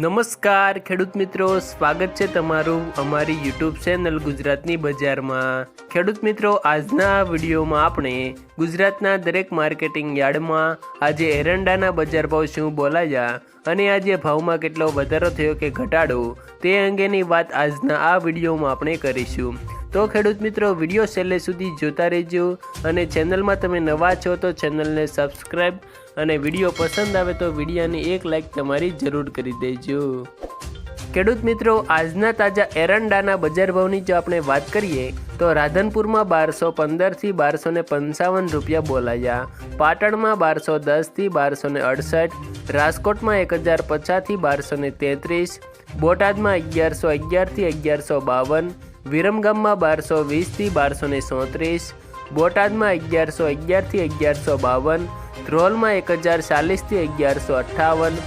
નમસ્કાર, ખેડૂત મિત્રો. સ્વાગત છે તમારું અમારી યુટ્યુબ ચેનલ ગુજરાતની બજારમાં. ખેડૂત મિત્રો, આજના વિડીયોમાં આપણે ગુજરાતના દરેક માર્કેટિંગ યાર્ડમાં આજે એરંડાના બજાર ભાવ શું બોલાયા અને આજે ભાવમાં કેટલો વધારો થયો કે ઘટાડો તે અંગેની વાત આજના આ વિડીયોમાં આપણે કરીશું. તો ખેડૂત મિત્રો, વીડિયો છેલ્લે સુધી જોતા રહેજો અને ચેનલમાં તમે નવા છો તો ચેનલને સબસ્ક્રાઈબ અને વીડિયો પસંદ આવે તો વિડીયોની એક લાઈક તમારી જરૂર કરી દેજો. ખેડૂત મિત્રો, આજના તાજા એરંડાના બજાર ભાવની જો આપણે વાત કરીએ, તો રાધનપુરમાં બારસો પંદરથી બારસો ને પંચાવન રૂપિયા બોલાયા. પાટણમાં બારસો દસથી બારસો ને અડસઠ, રાજકોટમાં એક હજાર પચાસથી બારસો ને તેત્રીસ, બોટાદમાં અગિયારસો અગિયારથી અગિયારસો બાવન વિરમગામમાં બારસો વીસથી બારસો ને સોત્રીસ, બોટાદમાં અગિયારસો અગિયારથી અગિયારસો બાવન, ધ્રોલમાં એક હજાર ચાલીસથી અગિયારસો અઠ્ઠાવન,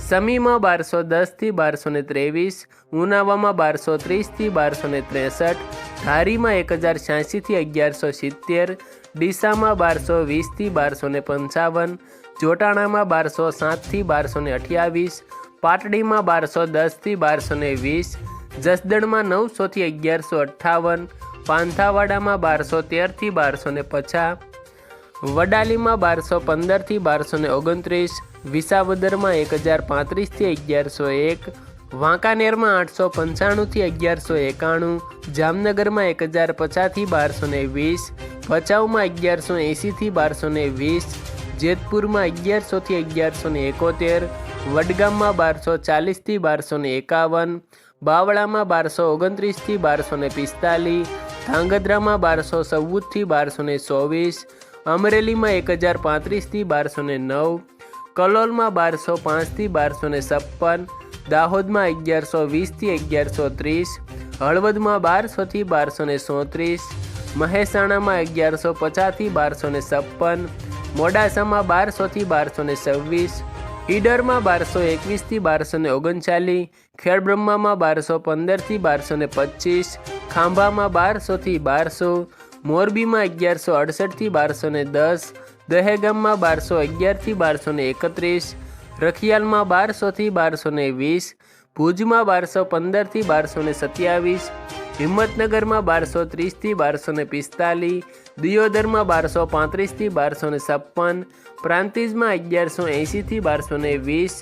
સમીમાં બારસો દસથી બારસો ને ત્રેવીસ, ઉનાવામાં બારસો ત્રીસથી બારસો ને ત્રેસઠ, ધારીમાં એક હજાર છ્યાસીથી અગિયારસો સિત્તેર, ડીસામાં બારસો વીસથી બારસો ને પંચાવન, જોટાણામાં બારસો સાતથી બારસો ને અઠ્યાવીસ, પાટડીમાં બારસો દસથી બારસો ને વીસ જસદણમાં નવસોથી અગિયારસો અઠ્ઠાવન, પાંથાવાડામાં બારસો તેરથી બારસો ને પચાસ, વડાલીમાં બારસો પંદરથી બારસો ને ઓગણત્રીસ, વિસાવદરમાં એક હજાર પાંત્રીસથી અગિયારસો એક, વાંકાનેરમાં આઠસો પંચાણુંથી અગિયારસો એકાણું, જામનગરમાં એક હજાર પચાસથી બારસો ને વીસ, ભચાઉમાં અગિયારસો એંસીથી બારસો ને વીસ, જેતપુરમાં અગિયારસોથી અગિયારસો ને એકોતેર, વડગામમાં બારસો ચાલીસથી બારસો ને એકાવન બાવળામાં બારસો ઓગણત્રીસથી બારસો ને પિસ્તાલીસ, ધાંગધ્રામાં બારસો ચૌદથી બારસો ને ચોવીસ, અમરેલીમાં એક હજાર પાંત્રીસથી બારસો ને નવ, કલોલમાં બારસો પાંચથી બારસો ને છપ્પન, દાહોદમાં અગિયારસો વીસથી અગિયારસો ત્રીસ, હળવદમાં બારસોથી બારસો ને સોત્રીસ મહેસાણામાં અગિયારસો પચાસથી બારસો ને છપ્પન, મોડાસામાં બારસોથી બારસો ને છવ્વીસ ઈડરમાં બારસો એકવીસથી બારસો ને ઓગણચાલીસ, ખેડબ્રહ્મામાં બારસો પંદરથી બારસો ને પચીસ, ખાંભામાં બારસોથી બારસો, મોરબીમાં અગિયારસો અડસઠથી બારસો ને દસ, દહેગામમાં બારસો અગિયારથી બારસો ને એકત્રીસ, રખિયાલમાં બારસોથી બારસો ને વીસ, ભુજમાં બારસો પંદરથી બારસો ને સત્યાવીસ, હિંમતનગરમાં બારસો ત્રીસથી બારસો ને પિસ્તાલીસ, દિયોદરમાં બારસો પાંત્રીસથી બારસો ને છપ્પન પ્રાંતિજમાં અગિયારસો એંશીથી બારસો ને વીસ,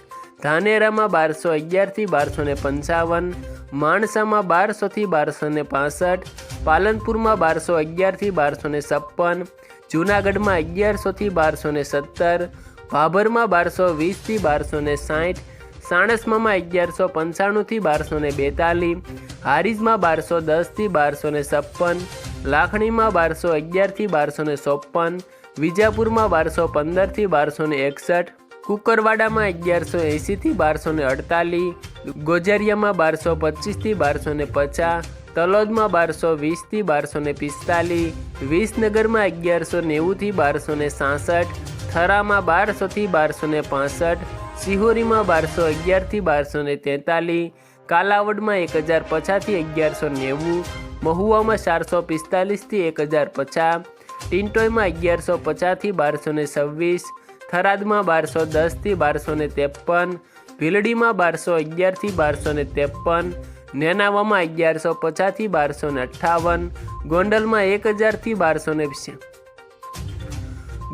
ધાનેરામાં બારસો અગિયારથી બારસો ને પંચાવન, માણસામાં બારસોથી બારસો ને પાસઠ, પાલનપુરમાં બારસો અગિયારથી બારસો ને છપ્પન, જૂનાગઢમાં અગિયારસોથી બારસો ને સત્તર, ભાભરમાં બારસો વીસથી બારસો ને સાઠ, સાણસમાં અગિયારસો પંચાણુંથી બારસો ને બેતાલીસ, હારીજમાં બારસો દસથી બારસો ને છપ્પન, લાખણીમાં બારસો અગિયારથી બારસો ને ચોપન વિજાપુરમાં બારસો પંદરથી બારસો ને એકસઠ, કુકરવાડામાં અગિયારસો એંસીથી બારસો ને અડતાલીસ, ગોજારિયામાં બારસો પચીસથી બારસો ને પચાસ, તલોદમાં બારસો વીસથી બારસો ને પિસ્તાલીસ, વિસનગરમાં અગિયારસો નેવુંથી બારસો ને સાસઠ, થરામાં બારસોથી બારસો ને પાસઠ, સિહોરીમાં બારસો અગિયારથી બારસો ને તેતાલીસ, કાલાવડમાં એક હજાર પચાસથી અગિયારસો નેવું, મહુવામાં ચારસો પિસ્તાલીસથી એક હજાર પચાસ ટિન્ટોયમાં અગિયારસો પચાસથી બારસો ને છવ્વીસ, થરાદમાં બારસો દસથી બારસો ને ત્રેપન, ભીલડીમાં બારસો અગિયારથી બારસો ને ત્રેપન, નેનાવામાં અગિયારસો પચાસથી બારસો ને અઠ્ઠાવન, ગોંડલમાં એક હજારથી બારસો ને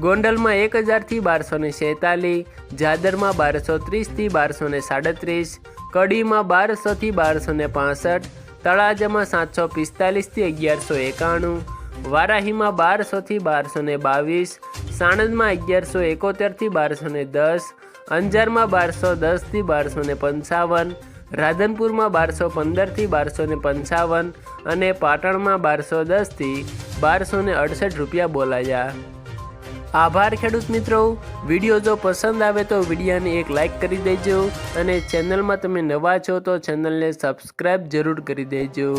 ગોંડલમાં એક હજારથી બારસો ને છેતાલીસ, જાદરમાં બારસો ત્રીસથી બારસો ને સાડત્રીસ, કડીમાં બારસોથી બારસો ને પાસઠ, તળાજામાં સાતસો પિસ્તાલીસથી અગિયારસો એકાણું વારાહીમાં બારસોથી બારસો ને બાવીસ, સાણંદમાં અગિયારસો એકોતેરથી બારસો ને દસ, અંજારમાં બારસો દસથી બારસો ને પંચાવન, રાધનપુરમાં બારસો પંદરથી બારસો ને પંચાવન અને પાટણમાં બારસો દસથી બારસો ને અડસઠ રૂપિયા બોલાયા. આભાર ખેડૂત મિત્રો. વીડિયો જો પસંદ આવે તો વિડીયોને એક લાઇક કરી દેજો અને ચેનલમાં તમે નવા છો તો ચેનલને સબસ્ક્રાઈબ જરૂર કરી દેજો.